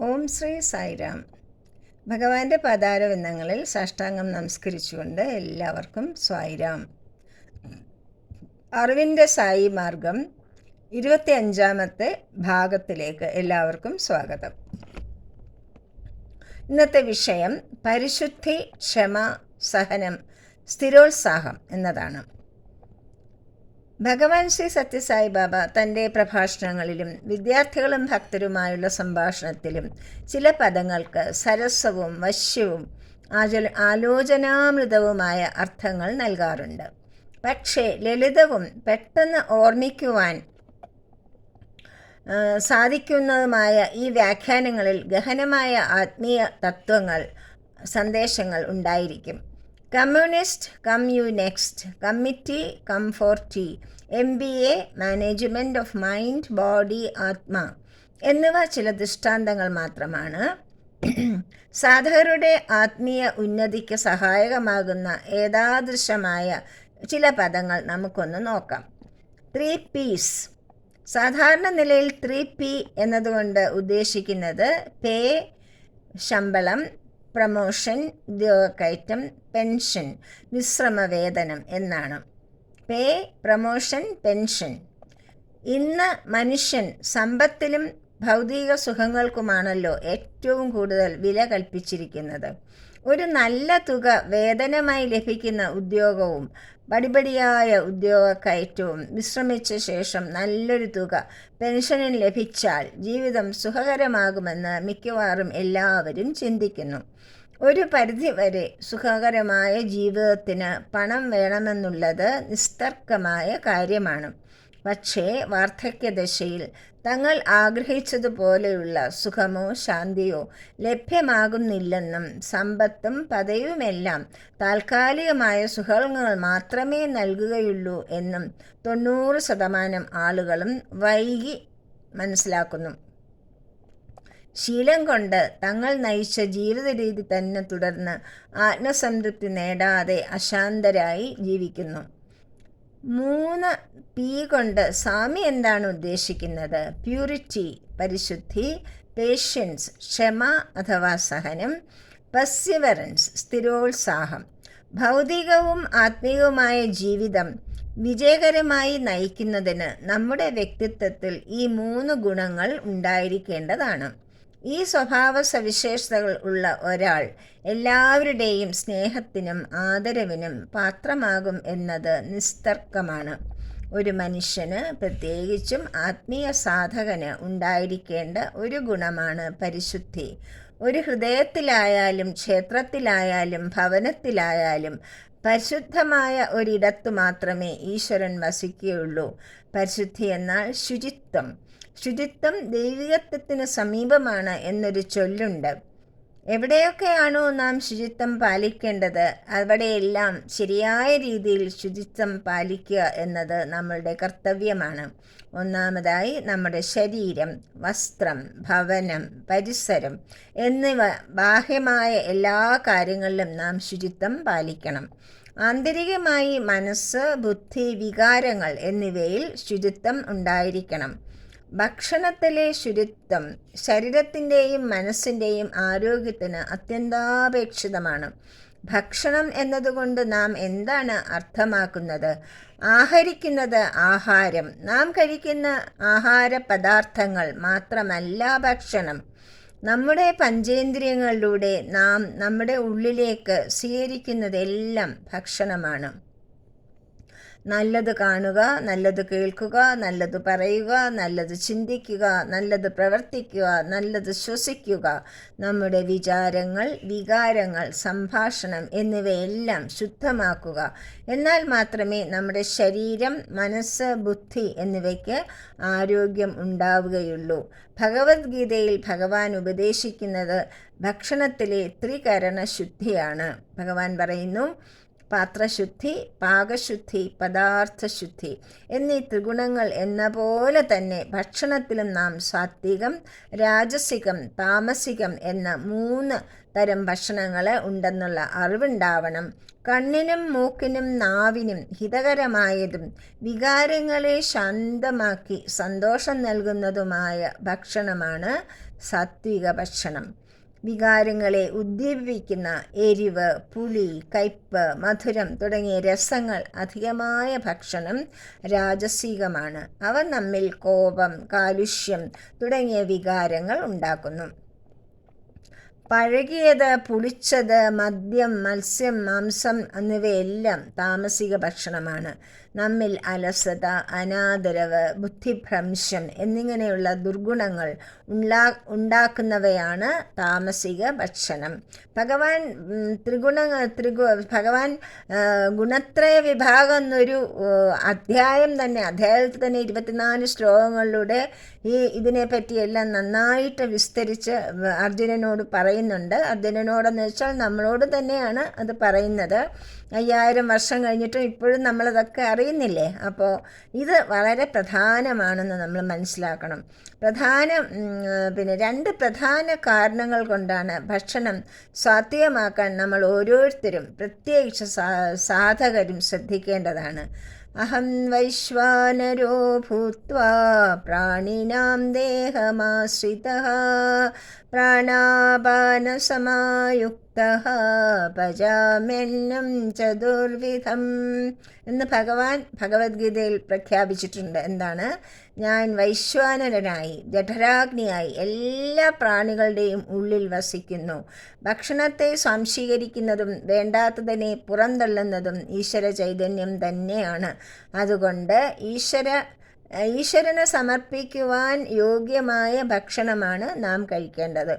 ഓം ശ്രീ സായിരാം. ഭഗവാന്റെ പദാരവിന്ദങ്ങളിൽ സാഷ്ടാംഗം നമസ്കരിച്ചുകൊണ്ട് എല്ലാവർക്കും സ്വായിരാം. അറിവിന്റെ സായി മാർഗം ഇരുപത്തി അഞ്ചാമത്തെ ഭാഗത്തിലേക്ക് എല്ലാവർക്കും സ്വാഗതം. ഇന്നത്തെ വിഷയം പരിശുദ്ധി ക്ഷമ സഹനം സ്ഥിരോത്സാഹം എന്നതാണ്. ഭഗവാൻ ശ്രീ സത്യസായി ബാബ തന്റെ പ്രഭാഷണങ്ങളിലും വിദ്യാർത്ഥികളും ഭക്തരുമായുള്ള സംഭാഷണത്തിലും ചില പദങ്ങൾക്ക് സരസവും വശ്യവും ആച ആലോചനാമൃതവുമായ അർത്ഥങ്ങൾ നൽകാറുണ്ട്. പക്ഷേ ലളിതവും പെട്ടെന്ന് ഓർമ്മിക്കുവാൻ സാധിക്കുന്നതുമായ ഈ വ്യാഖ്യാനങ്ങളിൽ ഗഹനമായ ആത്മീയ തത്വങ്ങൾ സന്ദേശങ്ങൾ ഉണ്ടായിരിക്കും. Communist come you next committee കംഫോർട്ടി M B A management of mind body ആത്മ എന്നിവ ചില ദൃഷ്ടാന്തങ്ങൾ മാത്രമാണ്. സാധകരുടെ ആത്മീയ ഉന്നതിക്ക് സഹായകമാകുന്ന ഏതാദൃശമായ ചില പദങ്ങൾ നമുക്കൊന്ന് നോക്കാം. Three piece. സാധാരണ നിലയിൽ ത്രീ പി എന്നതുകൊണ്ട് ഉദ്ദേശിക്കുന്നത് പേ ശമ്പളം പ്രമോഷൻ ഉദ്യോഗക്കയറ്റം പെൻഷൻ വിശ്രമവേതനം എന്നാണ്. Pay promotion pension. ഇന്ന് മനുഷ്യൻ സമ്പത്തിലും ഭൗതിക സുഖങ്ങൾക്കുമാണല്ലോ ഏറ്റവും കൂടുതൽ വില കൽപ്പിച്ചിരിക്കുന്നത്. ഒരു നല്ല തുക വേതനമായി ലഭിക്കുന്ന ഉദ്യോഗവും പടിപടിയായ ഉദ്യോഗ കയറ്റവും വിശ്രമിച്ച ശേഷം നല്ലൊരു തുക പെൻഷനിൽ ലഭിച്ചാൽ ജീവിതം സുഖകരമാകുമെന്ന് മിക്കവാറും എല്ലാവരും ചിന്തിക്കുന്നു. ഒരു പരിധിവരെ സുഖകരമായ ജീവിതത്തിന് പണം വേണമെന്നുള്ളത് നിസ്തർക്കമായ കാര്യമാണ്. പക്ഷേ വാർദ്ധക്യദശയിൽ തങ്ങൾ ആഗ്രഹിച്ചതുപോലെയുള്ള സുഖമോ ശാന്തിയോ ലഭ്യമാകുന്നില്ലെന്നും സമ്പത്തും പദവിയുമെല്ലാം താൽക്കാലികമായ സുഖങ്ങൾ മാത്രമേ നൽകുകയുള്ളൂ എന്നും തൊണ്ണൂറ് ശതമാനം ആളുകളും വൈകി മനസ്സിലാക്കുന്നു. ശീലം കൊണ്ട് തങ്ങൾ നയിച്ച ജീവിത രീതി തന്നെ തുടർന്ന് ആത്മസംതൃപ്തി നേടാതെ അശാന്തരായി ജീവിക്കുന്നു. മൂന്ന് പി കൊണ്ട് സ്വാമി എന്താണ് ഉദ്ദേശിക്കുന്നത്? പ്യൂരിറ്റി പരിശുദ്ധി പേഷ്യൻസ് ക്ഷമ അഥവാ സഹനം പസ്യവറൻസ് സ്ഥിരോത്സാഹം ഭൗതികവും ആത്മീയവുമായ ജീവിതം വിജയകരമായി നയിക്കുന്നതിന് നമ്മുടെ വ്യക്തിത്വത്തിൽ ഈ മൂന്ന് ഗുണങ്ങൾ ഉണ്ടായിരിക്കേണ്ടതാണ്. ഈ സ്വഭാവ സവിശേഷതകൾ ഉള്ള ഒരാൾ എല്ലാവരുടെയും സ്നേഹത്തിനും ആദരവിനും പാത്രമാകും എന്നത് നിസ്തർക്കമാണ്. ഒരു മനുഷ്യന് പ്രത്യേകിച്ചും ആത്മീയ സാധകന് ഉണ്ടായിരിക്കേണ്ട ഒരു ഗുണമാണ് പരിശുദ്ധി. ഒരു ഹൃദയത്തിലായാലും ക്ഷേത്രത്തിലായാലും ഭവനത്തിലായാലും പരിശുദ്ധമായ ഒരിടത്തു മാത്രമേ ഈശ്വരൻ വസിക്കുകയുള്ളൂ. പരിശുദ്ധി എന്നാൽ ശുചിത്വം. ശുചിത്വം ദൈവികത്വത്തിന് സമീപമാണ് എന്നൊരു ചൊല്ലുണ്ട്. എവിടെയൊക്കെയാണോ നാം ശുചിത്വം പാലിക്കേണ്ടത് അവിടെയെല്ലാം ശരിയായ രീതിയിൽ ശുചിത്വം പാലിക്കുക എന്നത് നമ്മളുടെ കർത്തവ്യമാണ്. ഒന്നാമതായി നമ്മുടെ ശരീരം വസ്ത്രം ഭവനം പരിസരം എന്നിവ ബാഹ്യമായ എല്ലാ കാര്യങ്ങളിലും നാം ശുചിത്വം പാലിക്കണം. ആന്തരികമായി മനസ്സ് ബുദ്ധി വികാരങ്ങൾ എന്നിവയിൽ ശുചിത്വം ഉണ്ടായിരിക്കണം. ഭക്ഷണത്തിലെ ശുചിത്വം ശരീരത്തിന്റെയും മനസ്സിന്റെയും ആരോഗ്യത്തിന് അത്യന്താപേക്ഷിതമാണ്. ഭക്ഷണം എന്നതുകൊണ്ട് നാം എന്താണ് അർത്ഥമാക്കുന്നത്? ആഹരിക്കുന്നത് ആഹാരം. നാം കഴിക്കുന്ന ആഹാര പദാർത്ഥങ്ങൾ മാത്രമല്ല ഭക്ഷണം. നമ്മുടെ പഞ്ചേന്ദ്രിയങ്ങളിലൂടെ നാം നമ്മുടെ ഉള്ളിലേക്ക് സ്വീകരിക്കുന്നതെല്ലാം ഭക്ഷണമാണ്. നല്ലത് കാണുക നല്ലത് കേൾക്കുക നല്ലത് പറയുക നല്ലത് ചിന്തിക്കുക നല്ലത് പ്രവർത്തിക്കുക നല്ലത് ശ്വസിക്കുക. നമ്മുടെ വിചാരങ്ങൾ വികാരങ്ങൾ സംഭാഷണം എന്നിവയെല്ലാം ശുദ്ധമാക്കുക. എന്നാൽ മാത്രമേ നമ്മുടെ ശരീരം മനസ്സ് ബുദ്ധി എന്നിവയ്ക്ക് ആരോഗ്യം ഉണ്ടാവുകയുള്ളൂ. ഭഗവത്ഗീതയിൽ ഭഗവാൻ ഉപദേശിക്കുന്നത് ഭക്ഷണത്തിലെ ത്രികരണ ശുദ്ധിയാണ് ഭഗവാൻ പറയുന്നു പാത്രശുദ്ധി പാകശുദ്ധി പദാർത്ഥശുദ്ധി എന്നീ ത്രിഗുണങ്ങൾ എന്ന പോലെ തന്നെ ഭക്ഷണത്തിലും നാം സാത്വികം രാജസികം താമസികം എന്ന മൂന്ന് തരം ഭക്ഷണങ്ങൾ ഉണ്ടെന്നുള്ള അറിവുണ്ടാവണം. കണ്ണിനും മൂക്കിനും നാവിനും ഹിതകരമായതും വികാരങ്ങളെ ശാന്തമാക്കി സന്തോഷം നൽകുന്നതുമായ ഭക്ഷണമാണ് സാത്വിക ഭക്ഷണം. വികാരങ്ങളെ ഉദ്ദീപിപ്പിക്കുന്ന എരിവ് പുളി കയ്പ് മധുരം തുടങ്ങിയ രസങ്ങൾ അധികമായ ഭക്ഷണം രാജസികമാണ്. അവ നമ്മിൽ കോപം കാലുഷ്യം തുടങ്ങിയ വികാരങ്ങൾ ഉണ്ടാക്കുന്നു. പഴകിയത് പുളിച്ചത് മദ്യം മത്സ്യം മാംസം എന്നിവയെല്ലാം താമസിക ഭക്ഷണമാണ്. നമ്മിൽ അലസത അനാദരവ് ബുദ്ധിഭ്രംശം എന്നിങ്ങനെയുള്ള ദുർഗുണങ്ങൾ ഉണ്ടാ ഉണ്ടാക്കുന്നവയാണ് താമസിക ഭക്ഷണം. ഭഗവാൻ ത്രിഗുണ ത്രിഗു ഭഗവാൻ ഗുണത്രയ വിഭാഗം എന്നൊരു അധ്യായം തന്നെ അധ്യായത്തിൽ തന്നെ ഇരുപത്തിനാല് ശ്ലോകങ്ങളിലൂടെ ഈ ഇതിനെപ്പറ്റിയെല്ലാം നന്നായിട്ട് വിസ്തരിച്ച് അർജുനനോട് പറയുന്നുണ്ട്. അർജുനനോടെന്ന് വെച്ചാൽ നമ്മളോട് തന്നെയാണ് അത് പറയുന്നത്. അയ്യായിരം വർഷം കഴിഞ്ഞിട്ടും ഇപ്പോഴും നമ്മളതൊക്കെ അറിയുന്നില്ലേ? അപ്പോൾ ഇത് വളരെ പ്രധാനമാണെന്ന് നമ്മൾ മനസ്സിലാക്കണം. പ്രധാന പിന്നെ രണ്ട് പ്രധാന കാരണങ്ങൾ കൊണ്ടാണ് ഭക്ഷണം സ്വാത്വികമാക്കാൻ നമ്മൾ ഓരോരുത്തരും പ്രത്യേകിച്ച് സാധകരും ശ്രദ്ധിക്കേണ്ടതാണ്. അഹം വൈശ്വാനരോ ഭൂത്വാ പ്രാണിനാം ദേഹമാശ്രിത പ്രാണാപാനസമായുക്ത പജാമ്യന്നം ചതുർവിധം. എന്ന് ഭഗവാൻ ഭഗവത്ഗീതയിൽ പ്രഖ്യാപിച്ചിട്ടുണ്ട്. എന്താണ്? ഞാൻ വൈശ്വാനരനായി ജഠരാഗ്നിയായി എല്ലാ പ്രാണികളുടെയും ഉള്ളിൽ വസിക്കുന്നു. ഭക്ഷണത്തെ സ്വാംശീകരിക്കുന്നതും വേണ്ടാത്തതിനെ പുറന്തള്ളുന്നതും ഈശ്വര ചൈതന്യം തന്നെയാണ്. അതുകൊണ്ട് ഈശ്വര ഈശ്വരന് സമർപ്പിക്കുവാൻ യോഗ്യമായ ഭക്ഷണമാണ് നാം കഴിക്കേണ്ടത്.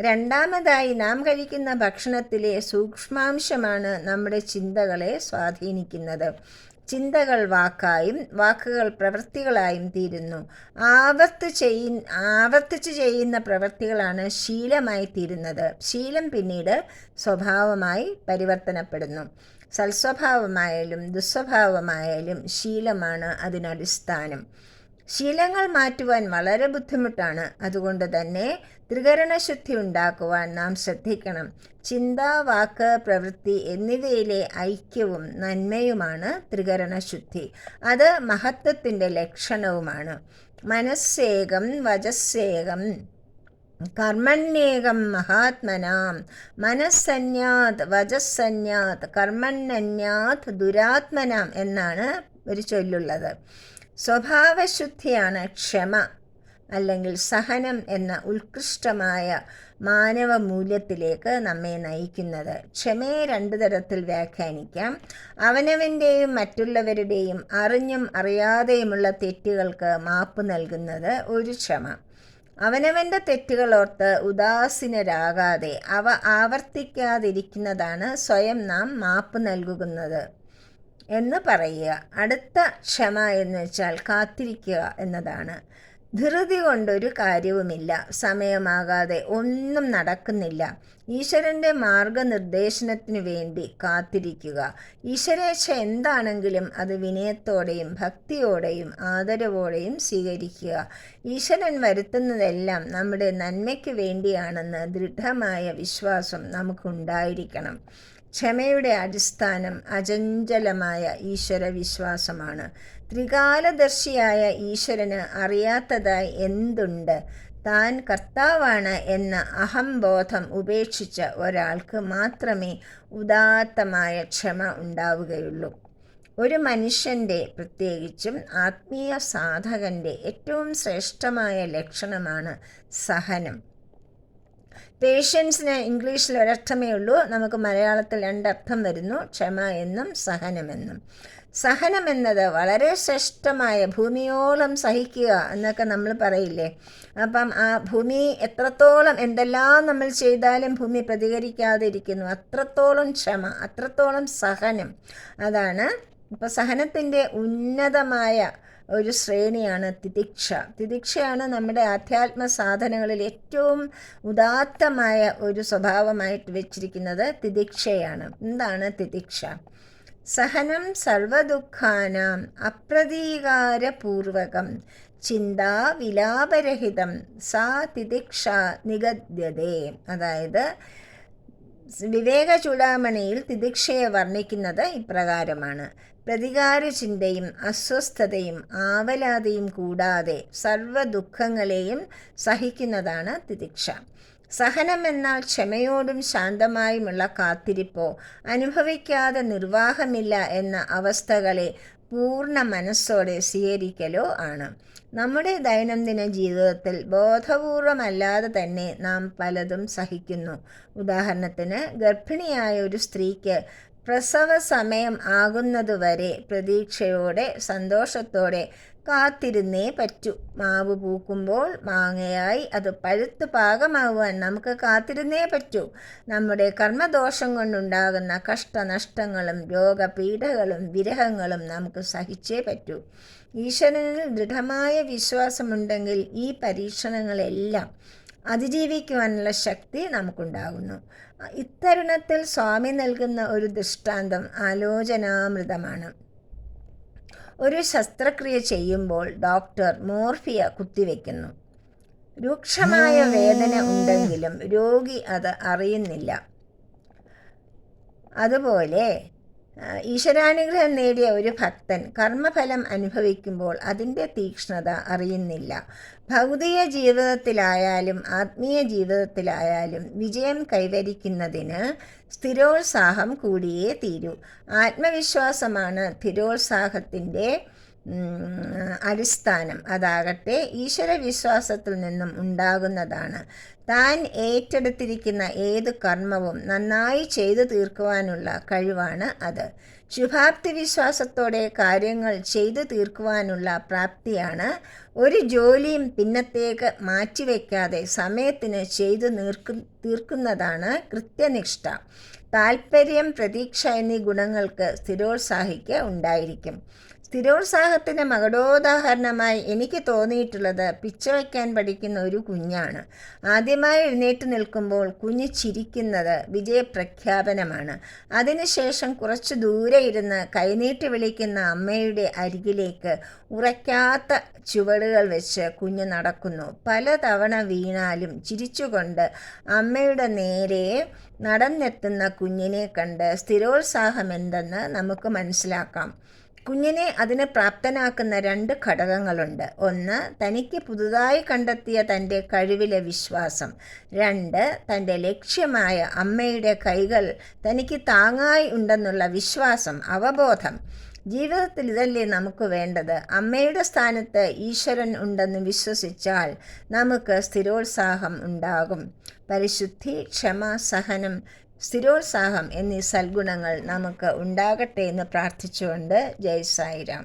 രണ്ടാമതായി നാം കഴിക്കുന്ന ഭക്ഷണത്തിലെ സൂക്ഷ്മാംശമാണ് നമ്മുടെ ചിന്തകളെ സ്വാധീനിക്കുന്നത്. ചിന്തകൾ വാക്കായും വാക്കുകൾ പ്രവൃത്തികളായും തീരുന്നു. ആവർത്തി ചെയ്യ ആവർത്തിച്ച് ചെയ്യുന്ന പ്രവൃത്തികളാണ് ശീലമായി തീരുന്നത്. ശീലം പിന്നീട് സ്വഭാവമായി പരിവർത്തനപ്പെടുന്നു. സൽസ്വഭാവമായാലും ദുസ്വഭാവമായാലും ശീലമാണ് അതിനടിസ്ഥാനം. ശീലങ്ങൾ മാറ്റുവാൻ വളരെ ബുദ്ധിമുട്ടാണ്. അതുകൊണ്ട് തന്നെ ത്രികരണശുദ്ധി ഉണ്ടാക്കുവാൻ നാം ശ്രദ്ധിക്കണം. ചിന്ത വാക്ക് പ്രവൃത്തി എന്നിവയിലെ ഐക്യവും നന്മയുമാണ് ത്രികരണശുദ്ധി. അത് മഹത്വത്തിന്റെ ലക്ഷണവുമാണ്. മനസ്സേകം വജസ്സേകം കർമ്മണ്യേകം മഹാത്മനാം. മനസ്സന്യാത് വജസ്സന്യാത് കർമ്മണ്യാത് ദുരാത്മനാം എന്നാണ് ഒരു ചൊല്ലുള്ളത്. സ്വഭാവശുദ്ധിയാണ് ക്ഷമ അല്ലെങ്കിൽ സഹനം എന്ന ഉത്കൃഷ്ടമായ മാനവ മൂല്യത്തിലേക്ക് നമ്മെ നയിക്കുന്നത്. ക്ഷമയെ രണ്ടു തരത്തിൽ വ്യാഖ്യാനിക്കാം. അവനവന്റെയും മറ്റുള്ളവരുടെയും അറിഞ്ഞും അറിയാതെയുമുള്ള തെറ്റുകൾക്ക് മാപ്പ് നൽകുന്നത് ഒരു ക്ഷമ. അവനവന്റെ തെറ്റുകളോർത്ത് ഉദാസീനരാകാതെ അവ ആവർത്തിക്കാതിരിക്കുന്നതാണ് സ്വയം നാം മാപ്പ് നൽകുന്നത് എന്ന് പറയുക. അടുത്ത ക്ഷമ എന്ന് വെച്ചാൽ കാത്തിരിക്കുക എന്നതാണ്. ധൃതി കൊണ്ടൊരു കാര്യവുമില്ല. സമയമാകാതെ ഒന്നും നടക്കുന്നില്ല. ഈശ്വരന്റെ മാർഗനിർദ്ദേശനത്തിനു വേണ്ടി കാത്തിരിക്കുക. ഈശ്വരേച്ഛ എന്താണെങ്കിലും അത് വിനയത്തോടെയും ഭക്തിയോടെയും ആദരവോടെയും സ്വീകരിക്കുക. ഈശ്വരൻ വരുത്തുന്നതെല്ലാം നമ്മുടെ നന്മയ്ക്ക് വേണ്ടിയാണെന്ന് ദൃഢമായ വിശ്വാസം നമുക്കുണ്ടായിരിക്കണം. ക്ഷമയുടെ അടിസ്ഥാനം അചഞ്ചലമായ ഈശ്വര വിശ്വാസമാണ് ത്രികാലദർശിയായ ഈശ്വരന് അറിയാത്തതായി എന്തുണ്ട്? താൻ കർത്താവാണ് എന്ന അഹംബോധം ഉപേക്ഷിച്ച ഒരാൾക്ക് മാത്രമേ ഉദാത്തമായ ക്ഷമ ഉണ്ടാവുകയുള്ളൂ. ഒരു മനുഷ്യന്റെ പ്രത്യേകിച്ചും ആത്മീയ സാധകന്റെ ഏറ്റവും ശ്രേഷ്ഠമായ ലക്ഷണമാണ് സഹനം. പേഷ്യൻസിന് ഇംഗ്ലീഷിൽ ഒരർത്ഥമേ ഉള്ളൂ. നമുക്ക് മലയാളത്തിൽ രണ്ടർത്ഥം വരുന്നു. ക്ഷമ എന്നും സഹനമെന്നും സഹനം എന്നത് വളരെ ശ്രേഷ്ഠമായ ഭൂമിയോളം സഹിക്കുക എന്നൊക്കെ നമ്മൾ പറയില്ലേ? അപ്പം ആ ഭൂമി എത്രത്തോളം എന്തെല്ലാം നമ്മൾ ചെയ്താലും ഭൂമി പ്രതികരിക്കാതിരിക്കുന്നു. അത്രത്തോളം ക്ഷമ അത്രത്തോളം സഹനം. അതാണ് ഇപ്പോൾ സഹനത്തിന്റെ ഉന്നതമായ ഒരു ശ്രേണിയാണ് തിദിക്ഷ. തിദിക്ഷയാണ് നമ്മുടെ ആധ്യാത്മ സാധനങ്ങളിൽ ഏറ്റവും ഉദാത്തമായ ഒരു സ്വഭാവമായിട്ട് വെച്ചിരിക്കുന്നത് തിദിക്ഷയാണ്. എന്താണ് തിദിക്ഷ? സഹനം സർവദുഃഖാനാം അപ്രതീകാരപൂർവകം ചിന്താ വിലാപരഹിതം സാ തിദിക്ഷ നിഗദ്യതേ അതായത് വിവേക ചൂടാമണിയിൽ തിദിക്ഷയെ വർണിക്കുന്നത് ഇപ്രകാരമാണ്. പ്രതികാര ചിന്തയും അസ്വസ്ഥതയും ആവലാതിയും കൂടാതെ സർവ ദുഃഖങ്ങളെയും സഹിക്കുന്നതാണ് തിദിക്ഷ. സഹനം എന്നാൽ ക്ഷമയോടും ശാന്തമായുമുള്ള കാത്തിരിപ്പോ അനുഭവിക്കാതെ നിർവാഹമില്ല എന്ന അവസ്ഥകളെ പൂർണ മനസ്സോടെ സ്വീകരിക്കലോ ആണ്. നമ്മുടെ ദൈനംദിന ജീവിതത്തിൽ ബോധപൂർവമല്ലാതെ തന്നെ നാം പലതും സഹിക്കുന്നു. ഉദാഹരണത്തിന് ഗർഭിണിയായ ഒരു സ്ത്രീക്ക് പ്രസവ സമയം ആകുന്നതുവരെ പ്രതീക്ഷയോടെ സന്തോഷത്തോടെ കാത്തിരുന്നേ പറ്റൂ. മാവ് പൂക്കുമ്പോൾ മാങ്ങയായി അത് പഴുത്ത് പാകമാവാൻ നമുക്ക് കാത്തിരുന്നേ പറ്റൂ. നമ്മുടെ കർമ്മദോഷം കൊണ്ടുണ്ടാകുന്ന കഷ്ടനഷ്ടങ്ങളും രോഗപീഠകളും വിരഹങ്ങളും നമുക്ക് സഹിച്ചേ പറ്റൂ. ഈശ്വരനിൽ ദൃഢമായ വിശ്വാസമുണ്ടെങ്കിൽ ഈ പരീക്ഷണങ്ങളെല്ലാം അതിജീവിക്കുവാനുള്ള ശക്തി നമുക്കുണ്ടാകുന്നു. ഇത്തരുണത്തിൽ സ്വാമി നൽകുന്ന ഒരു ദൃഷ്ടാന്തം ആലോചനാമൃതമാണ്. ഒരു ശസ്ത്രക്രിയ ചെയ്യുമ്പോൾ ഡോക്ടർ മോർഫിയ കുത്തിവെക്കുന്നു. രൂക്ഷമായ വേദന ഉണ്ടെങ്കിലും രോഗി അത് അറിയുന്നില്ല. അതുപോലെ ഈശ്വരാനുഗ്രഹം നേടിയ ഒരു ഭക്തൻ കർമ്മഫലം അനുഭവിക്കുമ്പോൾ അതിന്റെ തീക്ഷ്ണത അറിയുന്നില്ല. ഭൗതിക ജീവിതത്തിലായാലും ആത്മീയ ജീവിതത്തിലായാലും വിജയം കൈവരിക്കുന്നതിന് സ്ഥിരോത്സാഹം കൂടിയേ തീരൂ. ആത്മവിശ്വാസമാണ് സ്ഥിരോത്സാഹത്തിന്റെ അടിസ്ഥാനം. അതാകട്ടെ ഈശ്വരവിശ്വാസത്തിൽ നിന്നും ഉണ്ടാകുന്നതാണ്. താൻ ഏറ്റെടുത്തിരിക്കുന്ന ഏത് കർമ്മവും നന്നായി ചെയ്തു തീർക്കുവാനുള്ള കഴിവാണ് അത്. ശുഭാപ്തി വിശ്വാസത്തോടെ കാര്യങ്ങൾ ചെയ്തു തീർക്കുവാനുള്ള പ്രാപ്തിയാണ്. ഒരു ജോലിയും പിന്നത്തേക്ക് മാറ്റിവെക്കാതെ സമയത്തിന് ചെയ്തു നീർക്കു തീർക്കുന്നതാണ് കൃത്യനിഷ്ഠ. താൽപ്പര്യം പ്രതീക്ഷ എന്നീ ഗുണങ്ങൾക്ക് സ്ഥിരോത്സാഹിക്ക് ഉണ്ടായിരിക്കും. സ്ഥിരോത്സാഹത്തിന് മകടോദാഹരണമായി എനിക്ക് തോന്നിയിട്ടുള്ളത് പിച്ച വയ്ക്കാൻ പഠിക്കുന്ന ഒരു കുഞ്ഞാണ്. ആദ്യമായി എഴുന്നേറ്റ് നിൽക്കുമ്പോൾ കുഞ്ഞ് ചിരിക്കുന്നത് വിജയപ്രഖ്യാപനമാണ്. അതിനുശേഷം കുറച്ച് ദൂരെ ഇരുന്ന് കൈനീട്ടി വിളിക്കുന്ന അമ്മയുടെ അരികിലേക്ക് ഉറയ്ക്കാത്ത ചുവടുകൾ വെച്ച് കുഞ്ഞ് നടക്കുന്നു. പലതവണ വീണാലും ചിരിച്ചുകൊണ്ട് അമ്മയുടെ നേരെ നടന്നെത്തുന്ന കുഞ്ഞിനെ കണ്ട് സ്ഥിരോത്സാഹം എന്തെന്ന് നമുക്ക് മനസ്സിലാക്കാം. കുഞ്ഞിനെ അതിന് പ്രാപ്തനാക്കുന്ന രണ്ട് ഘടകങ്ങളുണ്ട്. ഒന്ന് തനിക്ക് പുതുതായി കണ്ടെത്തിയ തന്റെ കഴിവിലെ വിശ്വാസം. രണ്ട് തന്റെ ലക്ഷ്യമായ അമ്മയുടെ കൈകൾ തനിക്ക് താങ്ങായി ഉണ്ടെന്നുള്ള വിശ്വാസം അവബോധം. ജീവിതത്തിൽ ഇതല്ലേ നമുക്ക് വേണ്ടത്? അമ്മയുടെ സ്ഥാനത്ത് ഈശ്വരൻ ഉണ്ടെന്ന് വിശ്വസിച്ചാൽ നമുക്ക് സ്ഥിരോത്സാഹം ഉണ്ടാകും. പരിശുദ്ധി ക്ഷമ സഹനം സ്ഥിരോത്സാഹം എന്നീ സൽഗുണങ്ങൾ നമുക്ക് ഉണ്ടാകട്ടെ എന്ന് പ്രാർത്ഥിച്ചുകൊണ്ട് ജയ് സായിരാം.